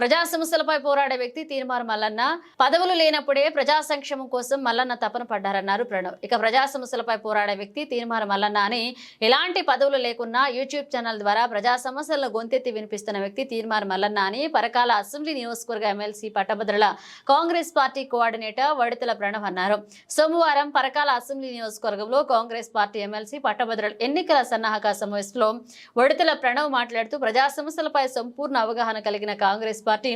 ప్రజా సమస్యలపై పోరాడే వ్యక్తి తీర్మార్ మల్లన్న. పదవులు లేనప్పుడే ప్రజా సంక్షేమం కోసం మల్లన్న తపన పడ్డారన్నారు ప్రణవ్. ఇక ప్రజా సమస్యలపై పోరాడే వ్యక్తి తీర్మార్ మల్లన్న అని ఎలాంటి పదవులు లేకున్నా యూట్యూబ్ ఛానల్ ద్వారా ప్రజా సమస్యలను గొంతెత్తి వినిపిస్తున్న వ్యక్తి తీర్మార్ మల్లన్న అని పరకాల అసెంబ్లీ నియోజకవర్గ ఎమ్మెల్సీ పట్టభద్రుల Congress party coordinator Vadithala Pranav అన్నారు. సోమవారం పరకాల అసెంబ్లీ నియోజకవర్గంలో కాంగ్రెస్ పార్టీ ఎమ్మెల్సీ పట్టభద్రుల ఎన్నికల సన్నాహక సమావేశంలో వడితల ప్రణవ్ మాట్లాడుతూ ప్రజా సమస్యలపై సంపూర్ణ అవగాహన కలిగిన కాంగ్రెస్ పార్టీ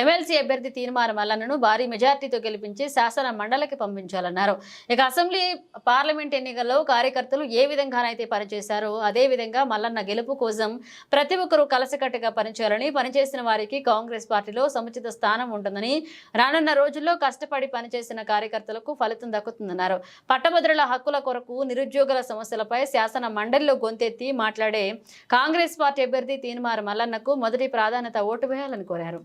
ఎమ్మెల్సీ అభ్యర్థి తీర్మాన మల్లన్నను భారీ మెజార్టీతో గెలిపించి శాసన మండలికి పంపించాలన్నారు. ఇక అసెంబ్లీ పార్లమెంట్ ఎన్నికల్లో కార్యకర్తలు ఏ విధంగానైతే పనిచేశారో అదే విధంగా మల్లన్న గెలుపు కోసం ప్రతి ఒక్కరూ కలసికట్టుగా పనిచేయాలని పనిచేసిన వారికి కాంగ్రెస్ పార్టీలో సముచిత స్థానం ఉంటుందని రానున్న రోజుల్లో కష్టపడి పనిచేసిన కార్యకర్తలకు ఫలితం దక్కుతుందన్నారు. పట్టభద్రుల హక్కుల కొరకు నిరుద్యోగుల సమస్యలపై శాసన మండలిలో గొంతెత్తి మాట్లాడే కాంగ్రెస్ పార్టీ అభ్యర్థి తీన్మార్ మల్లన్నకు మొదటి ప్రాధాన్యత ఓటు వేయాలని కోరారు. quero